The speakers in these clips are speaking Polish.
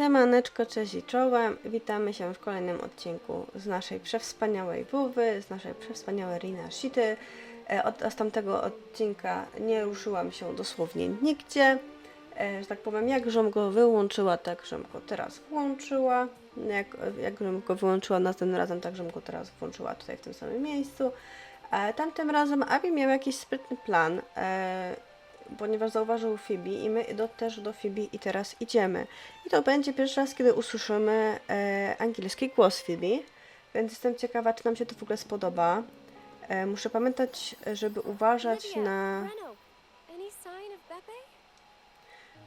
Siemaneczko, cześć i czołem. Witamy się w kolejnym odcinku z naszej przewspaniałej Wówy, z naszej przewspaniałej Rina Shity. E, Od, od tamtego odcinka nie ruszyłam się dosłownie nigdzie. E, Że tak powiem, jak żem go wyłączyła, tak żem go teraz włączyła. Jak, jak żem go wyłączyła następnym razem, tak żem go teraz włączyła tutaj w tym samym miejscu. E, Tamtym razem Abi miał jakiś sprytny plan. E, ponieważ zauważył Phoebe i my do, też do Phoebe i teraz idziemy. I to będzie pierwszy raz, kiedy usłyszymy e, angielski głos Phoebe, więc jestem ciekawa, czy nam się to w ogóle spodoba. E, muszę pamiętać, żeby uważać na,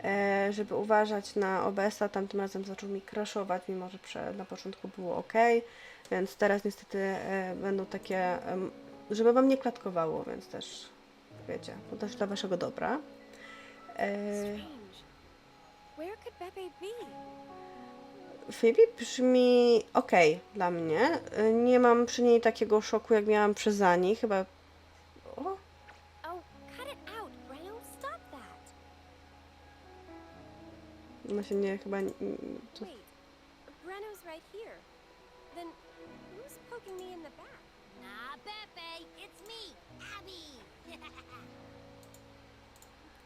e, żeby uważać na OBS-a. Tamtym razem zaczął mi crashować, mimo że prze, na początku było ok, więc teraz niestety e, będą takie, em, żeby wam nie klatkowało, więc też wiecie, też dla waszego dobra. E? Phoebe brzmi ok dla mnie. Y, Nie mam przy niej takiego szoku, jak miałam przy Zani. Chyba. O, Oh, no się nie, chyba. To, Wait, right here. Then who's poking me in the back?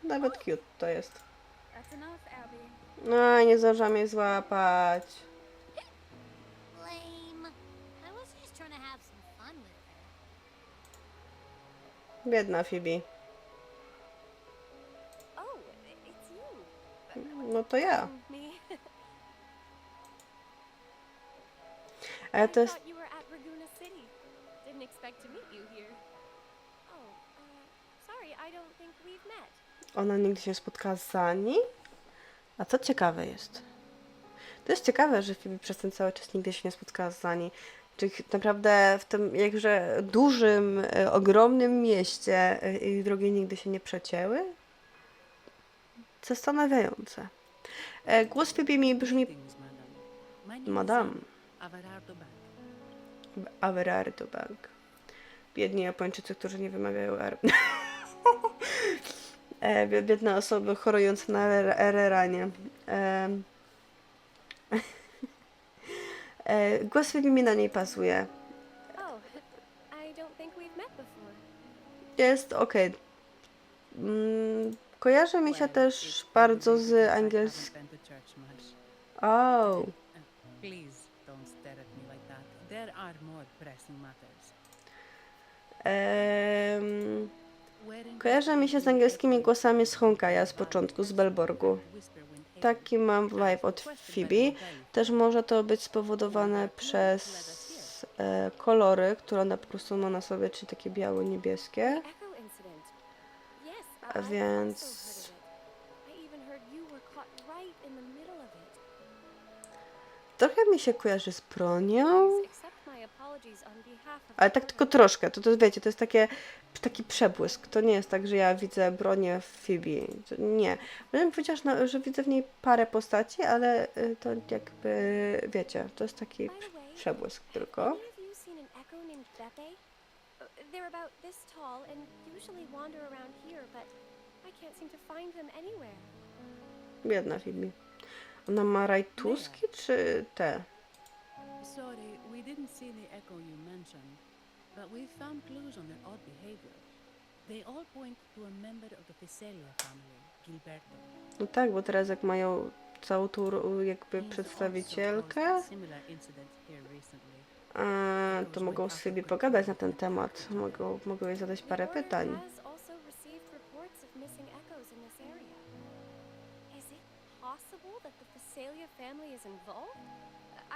Nawet cute to jest. No, nie zdążam jej złapać. Biedna Phoebe. Oh. No to ja. Ale to jest. Didn't expect to meet you here. Oh, uh, sorry, I don't think we've met. Ona nigdy się nie spotkała z Zani? A co ciekawe jest? To jest ciekawe, że Phoebe przez ten cały czas nigdy się nie spotkała z Zani. Czyli naprawdę w tym jakże dużym, e, ogromnym mieście e, ich drogi nigdy się nie przecięły? Zastanawiające. E, Głos Phoebe mi brzmi Greetings, madam. My name is Madam Averardo Bank. Averardo Bank. Biedni Japończycy, którzy nie wymawiają R. e, bie- biedne osoby chorujące na RR-anie. E, e, głos mi na niej pasuje. Oh. Jest ok. Mm, kojarzy mi się też bardzo z angielskim. Oh. Please kojarzy mi się z angielskimi głosami z Honkaja z początku, z Belborgu. Taki mam vibe od Phoebe. Też może to być spowodowane przez e, kolory, które ona po prostu ma na sobie, czyli takie białe, niebieskie. A więc-. Trochę mi się kojarzy z bronią, ale tak tylko troszkę. To, to wiecie, to jest takie, taki przebłysk. To nie jest tak, że ja widzę bronię w Phoebe. To nie. Bym powiedziała, że, widzę w niej parę postaci, ale y, to jakby, wiecie, to jest taki przebłysk tylko. Uh, They're about this tall and usually wander around here, but I can't seem to find them anywhere. Biedna Phoebe. Ona ma rajtuski czy te? Sorry, we didn't see the echo you mentioned, but we found clues on their odd behavior. They all point to a member of the Fiselia family, Gilberto. No tak, bo teraz jak mają całą tą jakby przedstawicielkę, a to mogą sobie pogadać na ten temat. Mogą, mogą jej zadać parę pytań. Is it possible that the Phasalia family is involved?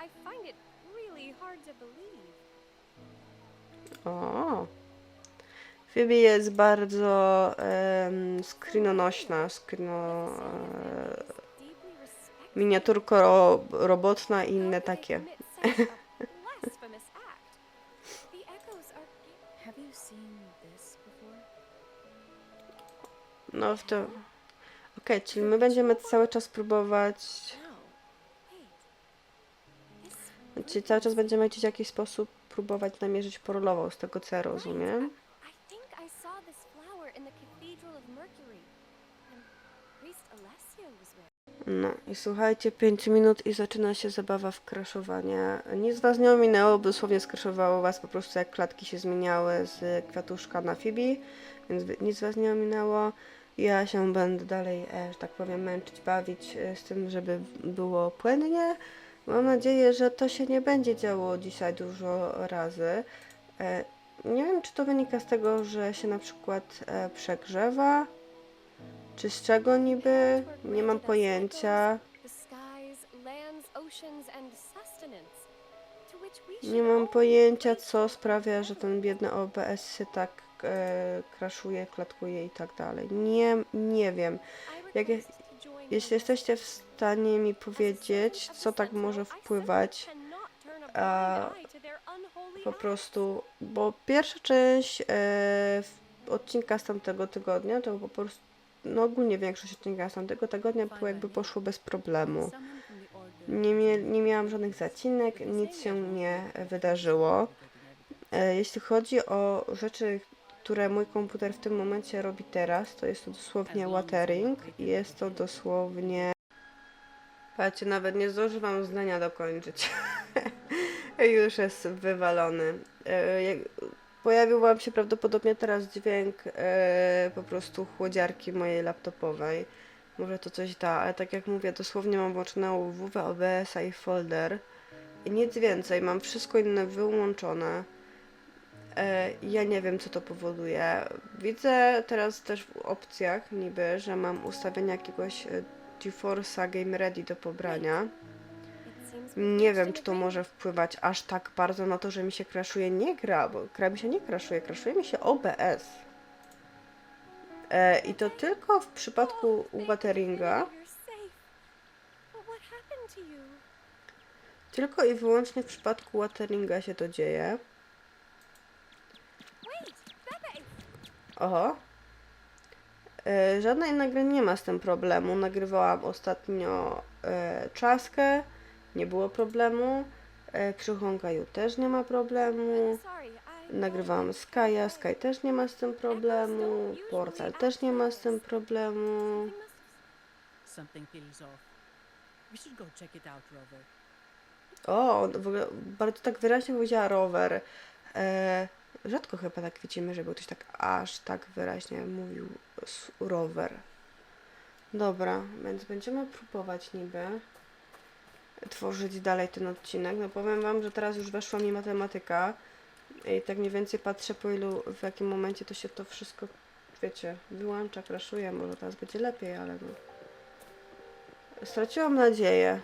I find it really hard to believe. O. Phoebe jest bardzo um, screenonośna, screeno, e, miniaturko ro, robotna i inne takie. No w to... Okej, czyli my będziemy cały czas próbować... Czyli cały czas będziemy w jakiś sposób próbować namierzyć porolową, z tego co ja rozumiem. No i słuchajcie, 5 minut i zaczyna się zabawa w kraszowanie. Nic was nie ominęło, bo dosłownie skraszowało was po prostu jak klatki się zmieniały z kwiatuszka na Fibi, więc nic was nie ominęło. Ja się będę dalej, e, że tak powiem, męczyć, bawić e, z tym, żeby było płynnie. Mam nadzieję, że to się nie będzie działo dzisiaj dużo razy. E, nie wiem, czy to wynika z tego, że się na przykład e, przegrzewa, czy z czego niby, nie mam pojęcia. Nie mam pojęcia, co sprawia, że ten biedny OBS się tak e, kraszuje, klatkuje i tak dalej. Nie, nie wiem. Jak Jeśli jesteście w stanie mi powiedzieć, co tak może wpływać a po prostu, bo pierwsza część e, odcinka z tamtego tygodnia, to po prostu, no ogólnie większość odcinka z tamtego tygodnia było jakby poszło bez problemu. Nie, mie, nie miałam żadnych zacinek, nic się nie wydarzyło. E, Jeśli chodzi o rzeczy, które mój komputer w tym momencie robi teraz, to jest to dosłownie watering i jest to dosłownie... Patrzcie, nawet nie zdążyłam zdania dokończyć. Już jest wywalony. E, Pojawił wam się prawdopodobnie teraz dźwięk e, po prostu chłodziarki mojej laptopowej. Może to coś da, ale tak jak mówię, dosłownie mam włączoną WW, OBS-a i folder. I nic więcej, mam wszystko inne wyłączone. E, ja nie wiem, co to powoduje. Widzę teraz też w opcjach niby, że mam ustawienia jakiegoś e, GeForce'a Game Ready do pobrania. Nie wiem, czy to może wpływać aż tak bardzo na to, że mi się crashuje. Nie gra, bo gra mi się nie crashuje, crashuje mi się OBS. E, I to tylko w przypadku wateringa. Tylko i wyłącznie w przypadku wateringa się to dzieje. Wait, Pepe! Oho. E, żadna inna gra nie ma z tym problemu. Nagrywałam ostatnio e, czaskę, nie było problemu. E, przy Honkaju też nie ma problemu. Nagrywałam Skya, Sky też nie ma z tym problemu. Portal też nie ma z tym problemu. O, w ogóle bardzo tak wyraźnie powiedziała rower. Rzadko chyba tak widzimy, żeby ktoś tak aż tak wyraźnie mówił rower. Dobra, więc będziemy próbować niby tworzyć dalej ten odcinek. No powiem wam, że teraz już weszła mi matematyka i tak mniej więcej patrzę po ilu, w jakim momencie to się to wszystko, wiecie, wyłącza, kraszuje. Może teraz będzie lepiej, ale no. Straciłam nadzieję.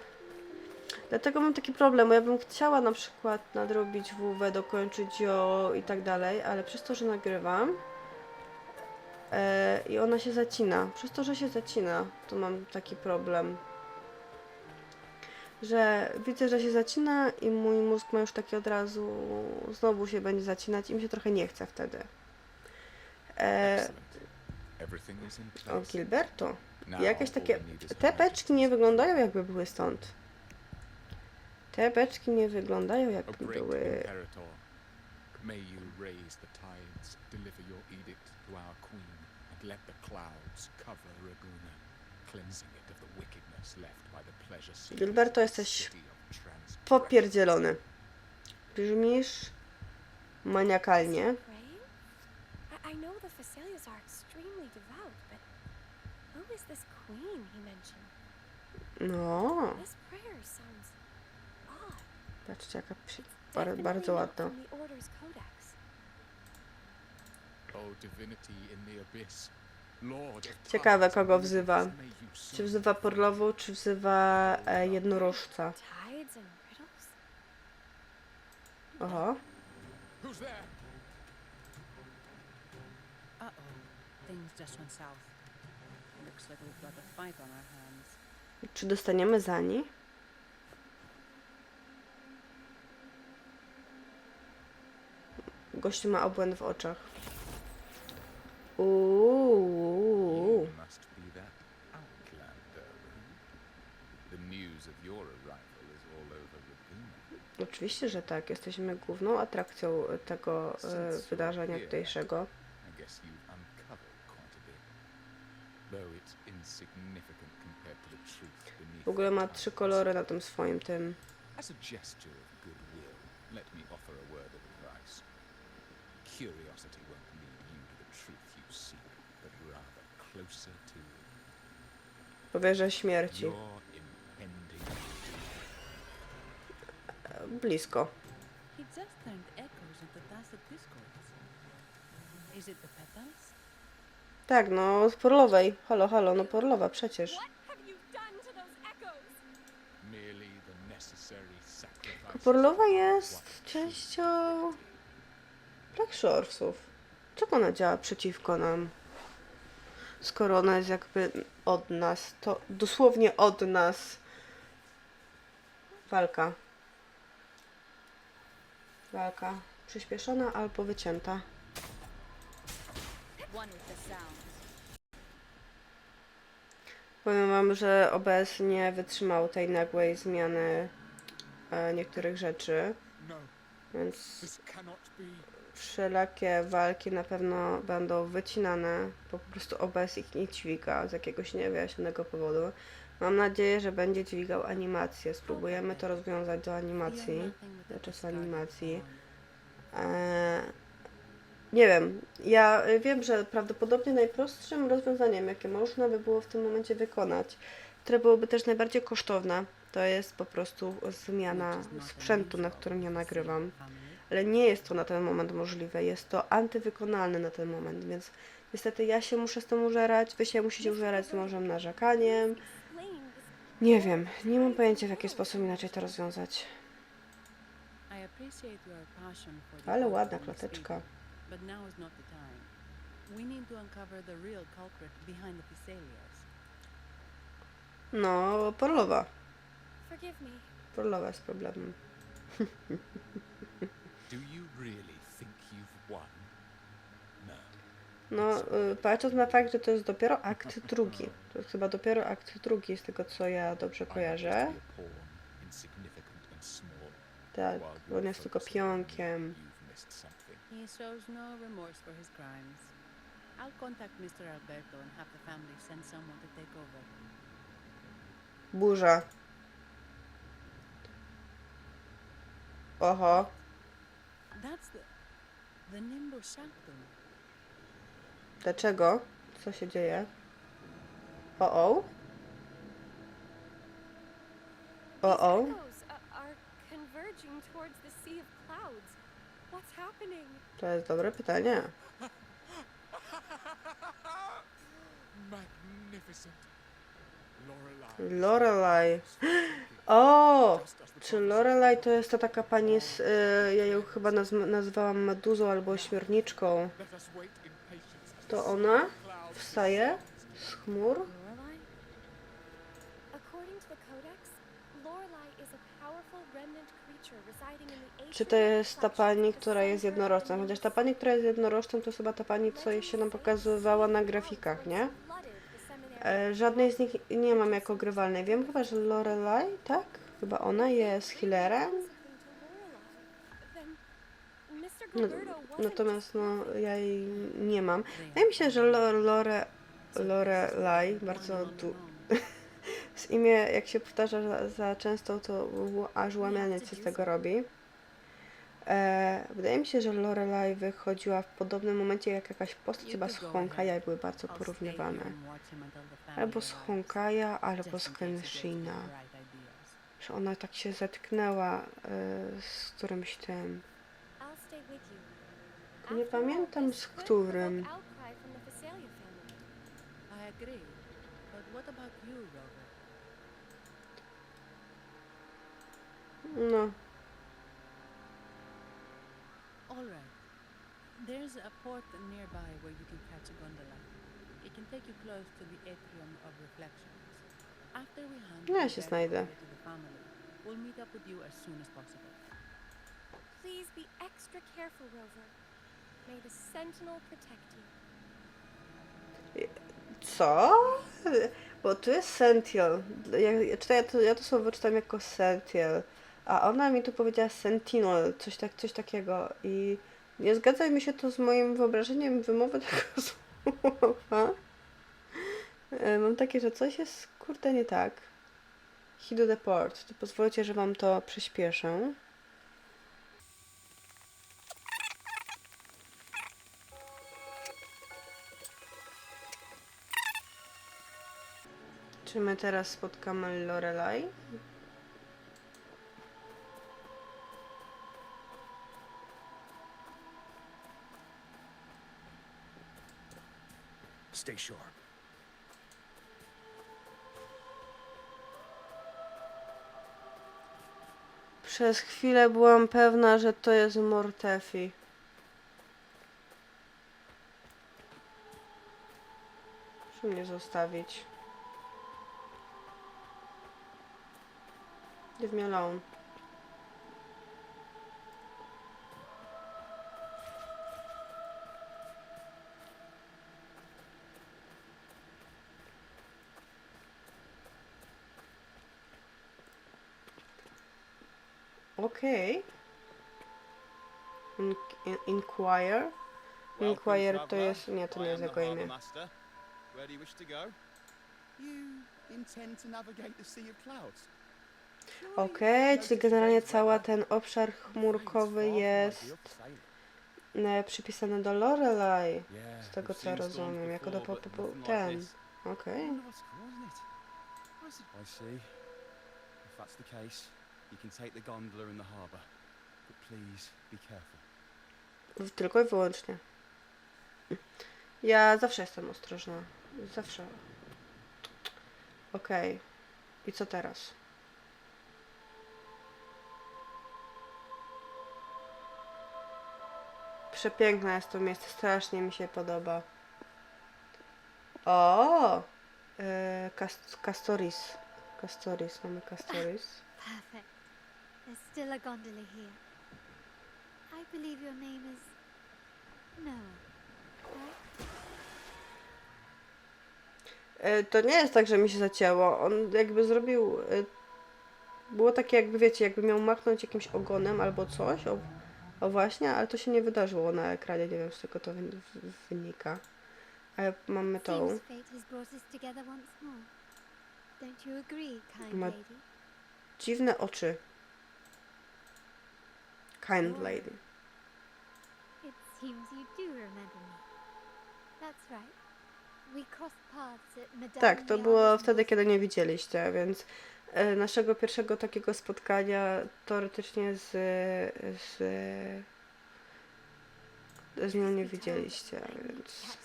Dlatego mam taki problem, bo ja bym chciała na przykład nadrobić WW, dokończyć ją i tak dalej, ale przez to, że nagrywam e, i ona się zacina, przez to, że się zacina, to mam taki problem. Że widzę, że się zacina i mój mózg ma już taki od razu, znowu się będzie zacinać i mi się trochę nie chce wtedy. E, o. Gilberto. Jakieś takie. Te beczki nie wyglądają jakby były stąd. Te beczki nie wyglądają great były. May you raise the tides, deliver your edict to our queen, and let the clouds cover Raguna, cleansing it of the wickedness left by the pleasure seekers Gilberto, jesteś. Popierdzielony. Brzmisz maniakalnie. I, know the Facilias are extremely devout, but who is this queen he mentioned? No, This prayer sounds. Patrzcie jaka przy... bar bardzo ładna. Ciekawe, kogo wzywa. Czy wzywa Porlową, czy wzywa e, jednorożca? Oho. Who's there? Uh oh. Things just went south. Looks like we've got a fight on our hands. Czy dostaniemy za nie? Gościu ma obłęd w oczach. Uuu. Oczywiście, że tak. Jesteśmy główną atrakcją tego e, wydarzenia tutejszego. W ogóle ma trzy kolory na tym swoim tym. As a gesture of goodwill, let me offer a word of advice. Curiosity won't lead you to the truth you seek, but rather closer to it. Powierzę śmierci. Your impending E, Blisko. He just turned echoes into dusted discords. Is it the petals? Tak, no z porlowej. Halo, halo, no porlowa przecież. Porlowa jest częścią Black Shoresów. Czego ona działa przeciwko nam? Skoro ona jest jakby od nas, to dosłownie od nas. Walka. Walka przyspieszona albo wycięta. Powiem wam, że OBS nie wytrzymał tej nagłej zmiany e, niektórych rzeczy, No, więc. Wszelakie walki na pewno będą wycinane, po prostu OBS ich nie dźwiga z jakiegoś niewyjaśnionego powodu. Mam nadzieję, że będzie dźwigał animację. Spróbujemy to rozwiązać do animacji, do czasu animacji. Eee, nie wiem, ja wiem, że prawdopodobnie najprostszym rozwiązaniem, jakie można by było w tym momencie wykonać, które byłoby też najbardziej kosztowne, to jest po prostu zmiana sprzętu, na którym ja nagrywam. Ale nie jest to na ten moment możliwe, jest to antywykonalne na ten moment, więc niestety ja się muszę z tym użerać, wy się musicie użerać z morzem narzekaniem. Nie wiem, nie mam pojęcia w jaki sposób inaczej to rozwiązać. Ale ładna klateczka. No, porlowa. Porlowa jest problemem. No. No, y, patrząc na fakt, że to jest dopiero akt drugi. To jest chyba dopiero akt drugi, z tego co ja dobrze kojarzę. Tak, on jest tylko pionkiem. He shows no remorse for his crimes. I'll contact Mr. Alberto and have the family send someone to take over. Burza. Oho. That's the the Nimbus Sanctum. Dlaczego? Co się dzieje? O o. O o. To jest dobre pytanie. Magnificent. Lorelai. O! Czy Lorelai to jest ta taka pani z... Y, ja ją chyba nazw nazwałam Meduzą albo as To ona wstaje z chmur? Czy to jest ta pani, która jest jednorożcem? Chociaż ta pani, która jest jednorożcem, to chyba ta pani, co się nam pokazywała na grafikach, nie? E, żadnej z nich nie mam jako grywalnej. Wiem chyba, że Lorelai, tak? Chyba ona jest healerem. No, natomiast no, ja jej nie mam. Wydaje mi się, że Lo- Lore, Lorelai bardzo du- z imię, jak się powtarza za, za często, to aż łamianie się z tego robi. E, wydaje mi się, że Lorelai wychodziła w podobnym momencie jak jakaś postać chyba z Honkaja i były bardzo porównywane. Albo z Honkaja, albo z Kenshina. Że ona tak się zetknęła e, z którymś tym. Nie pamiętam z którym. No, All right. There's a port nearby where you can catch a gondola. It can take you close to the atrium of reflections. After we hunt Ja and się get znajdę. over to the family, we'll meet up with you as soon as possible. Please be extra careful, Rover. May the Sentinel protect you. co? Bo tu jest Sentiel. Ja, ja, czytam, ja, to, ja to słowo czytam jako Sentiel. A ona mi tu powiedziała Sentinel, coś, tak, coś takiego. I nie zgadza mi się to z moim wyobrażeniem wymowy tego słowa. E, Mam takie, że coś jest kurde nie tak. Hit do the port. To pozwólcie, że wam to przyspieszę. Czy my teraz spotkamy Lorelai? Stay sharp. Przez chwilę byłam pewna, że to jest Mortefi. Muszę mnie zostawić. Leave me alone. Okej. In, in, inquire. Inquire to jest... Nie, to nie jest jego imię. Okej, czyli generalnie cały ten obszar chmurkowy jest e, przypisany do Lorelai. Z tego co rozumiem, jako do po, ten. Okej. Wonder you can take the gondola in the harbour. But please be careful. W- Tylko i wyłącznie. Ja zawsze jestem ostrożna. Zawsze. Okej. I co teraz? Przepiękne jest to miejsce, strasznie mi się podoba. O! Cast- Castoris. Castoris, mamy Castoris. Perfect. There's still a gondola here. I believe your name is Noah? E, To nie jest tak, że mi się zacięło. On jakby zrobił. e, Było takie, jakby wiecie, jakby miał machnąć jakimś ogonem albo coś. O, o właśnie, ale to się nie wydarzyło na ekranie. Nie wiem, z czego to wy- wy- wynika. Ale mamy tą. Seems fate has brought us together once more. Don't you agree, kind Ma- lady? Dziwne oczy. Kind lady. It seems you do remember me. That's right. We crossed paths at Madame Tak, to było wtedy, kiedy nie widzieliście, więc e, naszego pierwszego takiego spotkania teoretycznie z, z, z nią nie widzieliście, więc...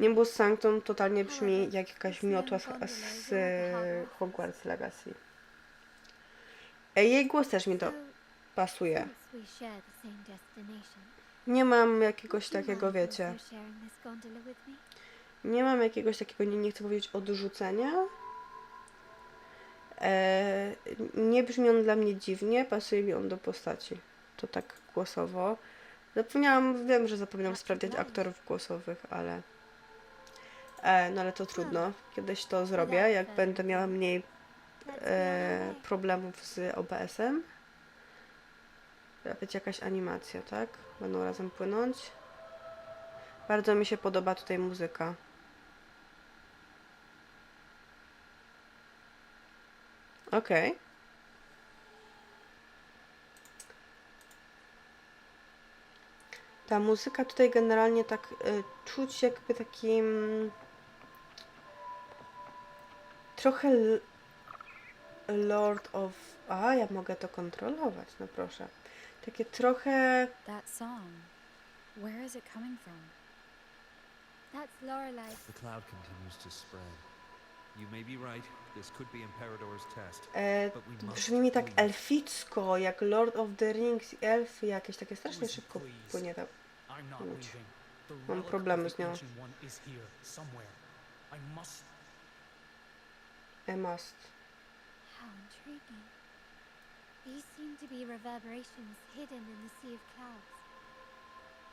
Nimbus Sanctum totalnie brzmi jak jakaś miotła z, z Hogwarts Legacy. E, Jej głos też mi to pasuje. Nie mam jakiegoś takiego, wiecie, nie mam jakiegoś takiego, nie, nie chcę powiedzieć odrzucenia. E, nie brzmi on dla mnie dziwnie, pasuje mi on do postaci. To tak głosowo. Zapomniałam, wiem, że zapomniałam sprawdzić aktorów głosowych, ale... E, no ale to trudno. Kiedyś to zrobię, jak będę miała mniej e, problemów z OBS-em. Być jakaś animacja, tak? Będą razem płynąć. Bardzo mi się podoba tutaj muzyka. Okej. Ta muzyka tutaj generalnie tak y, czuć jakby takim trochę Lord of... A, ja mogę to kontrolować, no proszę. Takie trochę... That song. Where is it coming from? That's Lorelei. The cloud continues to spread. You may be right. This could be Imperator's test. E, But we must brzmi mi tak leave. elficko, jak Lord of the Rings i elfy jakieś, takie strasznie szybko płynie tam. I'm not Chodź. leaving. The Mam relic problemy of z the nią. Ancient One is here, somewhere. I must I must. How intriguing. These seem to be reverberations hidden in the Sea of Clouds.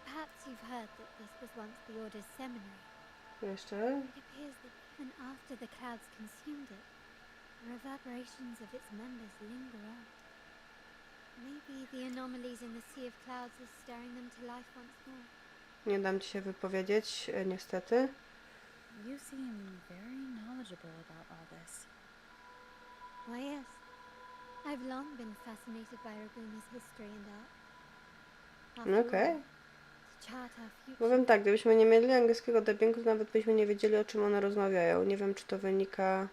Perhaps you've heard that this was once the Order's seminary. Jeszcze? It appears that even after the clouds consumed it, the reverberations of its members linger on. Maybe the anomalies in the Sea of Clouds are stirring them to life once more. Nie dam ci się wypowiedzieć, niestety. You seem very knowledgeable about all this. Why, yes. I've long been fascinated by history and art. Okej. future, Powiem tak, gdybyśmy nie mieli angielskiego dubbingu, to nawet byśmy nie wiedzieli, o czym one rozmawiają. Nie wiem, czy to wynika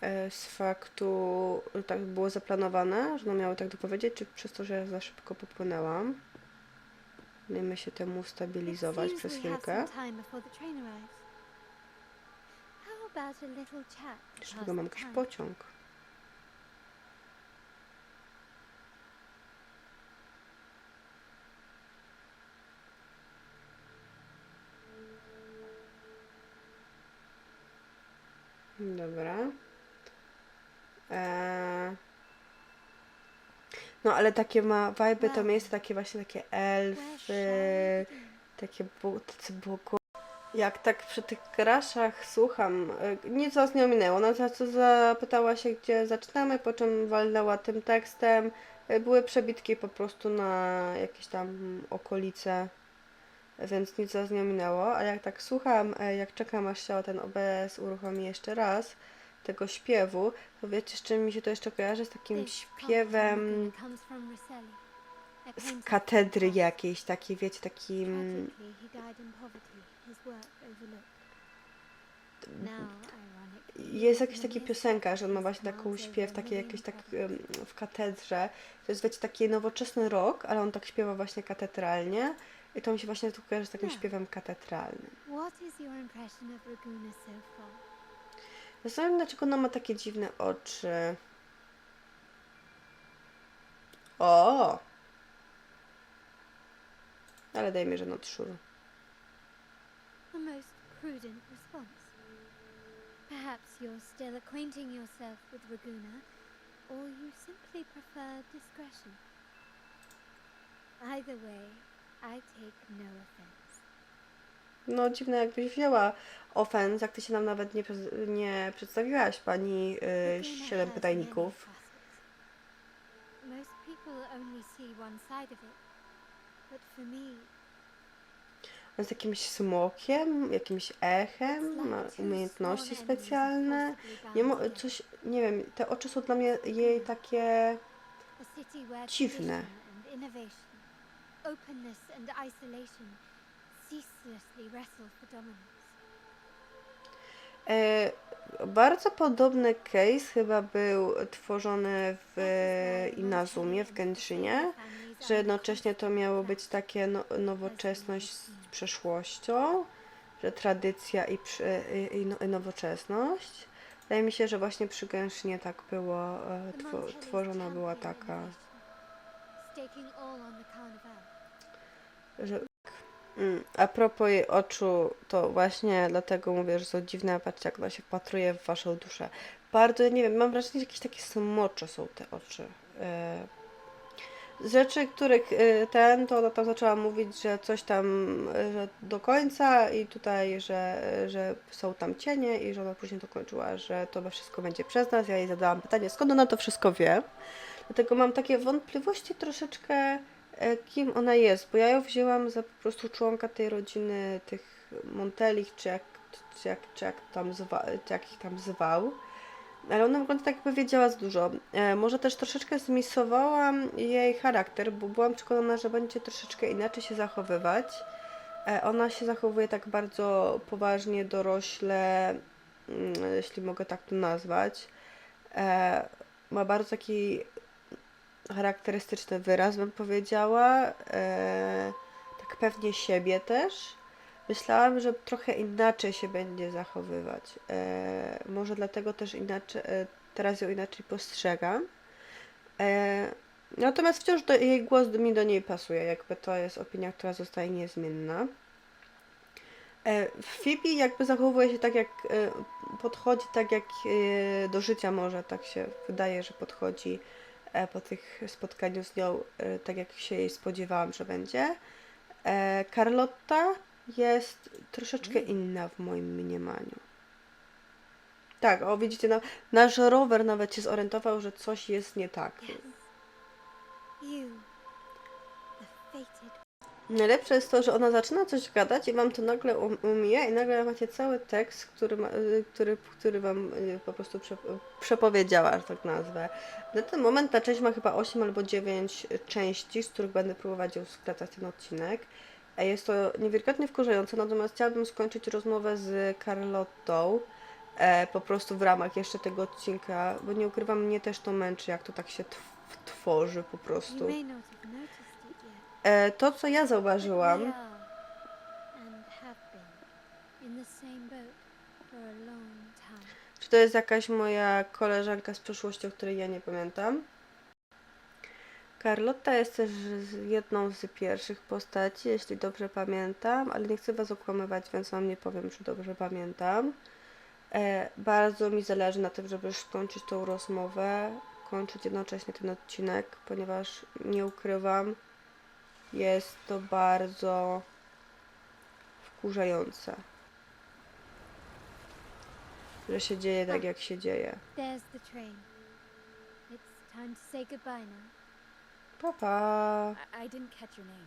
e, z faktu, że tak było zaplanowane, że one miały tak dopowiedzieć, czy przez to, że ja za szybko popłynęłam. Dajmy się temu stabilizować przez chwilkę. time before the train arrives. How about a little chat to Jeszcze pass chyba mam the jakiś time? pociąg. Dobra. Eee... No ale takie ma vibe to Wow. miejsce takie właśnie takie elfy, takie bu- tacy. Jak tak przy tych kraszach słucham, y, nic was nie ominęło. Ona za co zapytała się, gdzie zaczynamy, po czym walnęła tym tekstem. Y, Były przebitki po prostu na jakieś tam okolice, więc nic was nie ominęło. A jak tak słucham, y, jak czekam aż się ten OBS uruchomi jeszcze raz, tego śpiewu, to wiecie, z czym mi się to jeszcze kojarzy? Z takim śpiewem z katedry jakiejś, takiej, wiecie, takim... Jest jakiś taki piosenka, że on ma właśnie taką śpiew, takie jakieś tak w katedrze. To jest wiecie, taki nowoczesny rok, ale on tak śpiewa właśnie katedralnie. I to mi się właśnie tu kojarzy z takim śpiewem katedralnym. Zastanawiam się, dlaczego ona ma takie dziwne oczy. O! Ale dajmy, że not sure. A most prudent response. Perhaps you're still acquainting yourself with Raguna, or you simply prefer discretion. Either way, no. No dziwne, jakbyś wzięła ofens, jak ty się nam nawet nie, nie przedstawiłaś, pani y, Raguna Siedem Pytajników. jest jakimś smokiem, jakimś echem, ma umiejętności specjalne. Nie mo- coś, nie wiem, te oczy są dla mnie jej takie dziwne. Openness and isolation ceaselessly wrestle for dominance. E, bardzo podobny case chyba był tworzony w Inazumie, w Genshinie, że jednocześnie to miało być takie no, nowoczesność z przeszłością, że tradycja i, przy, i, i, no, i nowoczesność. Wydaje mi się, że właśnie przy Genshinie tak było, e, Montelis tworzona była taka, innovation, staking all on the carnival. Że Mm, A propos jej oczu, to właśnie dlatego mówię, że są dziwne, patrzcie jak ona się wpatruje w waszą duszę. Bardzo, nie wiem, mam wrażenie, że jakieś takie smocze są te oczy. E, Z rzeczy, których e, ten, to ona tam zaczęła mówić, że coś tam, e, że do końca i tutaj, że, że są tam cienie i że ona później dokończyła, że to wszystko będzie przez nas. Ja jej zadałam pytanie, skąd ona to wszystko wie. Dlatego mam takie wątpliwości troszeczkę, e, kim ona jest, bo ja ją wzięłam za po prostu członka tej rodziny, tych Montelich, czy jak, czy jak, czy jak, tam zwa, czy jak ich tam zwał. Ale ona wygląda tak, jakby wiedziała za dużo. E, może też troszeczkę zmisowałam jej charakter, bo byłam przekonana, że będzie troszeczkę inaczej się zachowywać. E, ona się zachowuje tak bardzo poważnie, dorośle, mm, jeśli mogę tak to nazwać. E, ma bardzo taki charakterystyczny wyraz, bym powiedziała. E, tak pewnie siebie też. Myślałam, że trochę inaczej się będzie zachowywać. E, może dlatego też inaczej, e, teraz ją inaczej postrzegam. E, natomiast wciąż do, jej głos mi do niej pasuje, jakby to jest opinia, która zostaje niezmienna. E, Phoebe jakby zachowuje się tak, jak e, podchodzi tak, jak e, do życia może, tak się wydaje, że podchodzi po tych spotkaniu z nią, e, tak jak się jej spodziewałam, że będzie. E, Carlotta jest troszeczkę inna w moim mniemaniu. Tak, o widzicie, na, nasz rower nawet się zorientował, że coś jest nie tak. Najlepsze jest to, że ona zaczyna coś gadać i wam to nagle um- umija i nagle macie cały tekst, który, ma, y, który, który wam y, po prostu prze, przepowiedziała, że tak nazwę. Na ten moment ta część ma chyba 8 albo 9 części, z których będę próbować ją skratać ten odcinek. Jest to niewiarygodnie wkurzające, natomiast chciałabym skończyć rozmowę z Carlottą e, po prostu w ramach jeszcze tego odcinka, bo nie ukrywam, mnie też to męczy, jak to tak się tw- tworzy po prostu. E, to, co ja zauważyłam. Czy to jest jakaś moja koleżanka z przeszłości, o której ja nie pamiętam? Carlotta jest też jedną z pierwszych postaci, jeśli dobrze pamiętam, ale nie chcę Was okłamywać, więc Wam nie powiem, czy dobrze pamiętam. E, bardzo mi zależy na tym, żeby skończyć tą rozmowę, kończyć jednocześnie ten odcinek, ponieważ nie ukrywam, jest to bardzo wkurzające że się dzieje tak, jak się dzieje. There's the train. It's time to say goodbye now. Pa, pa. I, I didn't catch your name.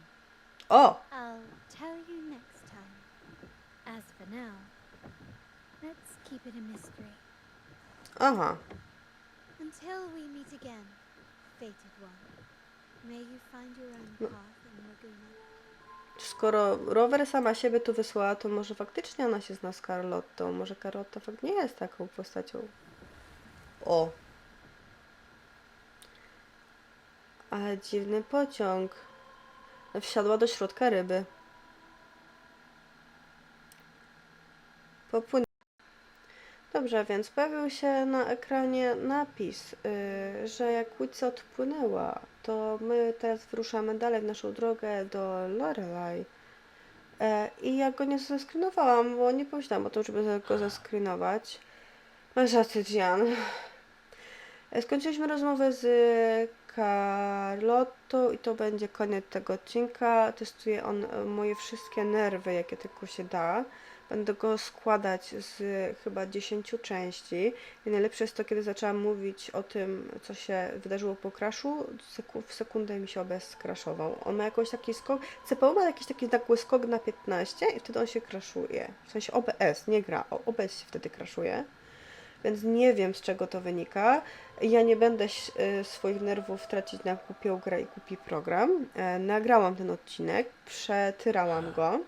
O! I'll tell you next time. As for now, let's keep it a mystery. Aha. Until we meet again, fated one. May you find your own No. path. Skoro rower sama siebie tu wysłała, to może faktycznie ona się zna z Carlottą. Może Carlotta fakt nie jest taką postacią. O! Ale dziwny pociąg. Wsiadła do środka ryby. Popłynęła. Dobrze, więc pojawił się na ekranie napis, yy, że jak łódź odpłynęła, to my teraz wyruszamy dalej w naszą drogę do Lorelai. E, I ja go nie zeskrynowałam, bo nie pomyślałam o tym, żeby go zeskrinować. Masz rację. E, Skończyliśmy rozmowę z Carlottą i to będzie koniec tego odcinka. Testuje on moje wszystkie nerwy, jakie tylko się da. Będę go składać z chyba 10 części. I najlepsze jest to, kiedy zaczęłam mówić o tym, co się wydarzyło po crashu, w sekundę mi się skraszował. On ma jakoś taki skok, CPU ma jakiś taki nagły skok na 15 i wtedy on się crashuje. W sensie OBS, nie gra, OBS się wtedy crashuje. Więc nie wiem z czego to wynika. Ja nie będę y, swoich nerwów tracić na głupią grę i głupi program. E, nagrałam ten odcinek, przetyrałam go.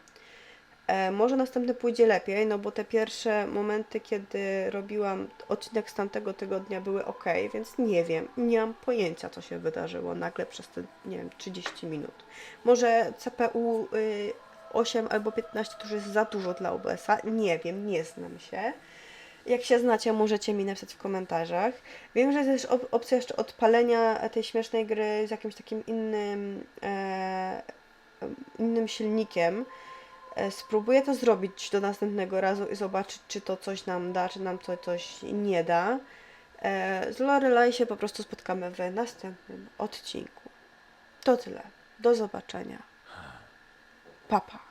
E, może następny pójdzie lepiej, no bo te pierwsze momenty, kiedy robiłam odcinek z tamtego tygodnia były ok, więc nie wiem, nie mam pojęcia, co się wydarzyło nagle przez te, nie wiem, 30 minut. Może CPU y, 8 albo 15 to już jest za dużo dla OBS-a, nie wiem, nie znam się. Jak się znacie, możecie mi napisać w komentarzach. Wiem, że jest też op- opcja jeszcze odpalenia tej śmiesznej gry z jakimś takim innym, e, innym silnikiem. E, Spróbuję to zrobić do następnego razu i zobaczyć, czy to coś nam da, czy nam to coś nie da. E, Z Lorelai się po prostu spotkamy w następnym odcinku. To tyle. Do zobaczenia. Papa.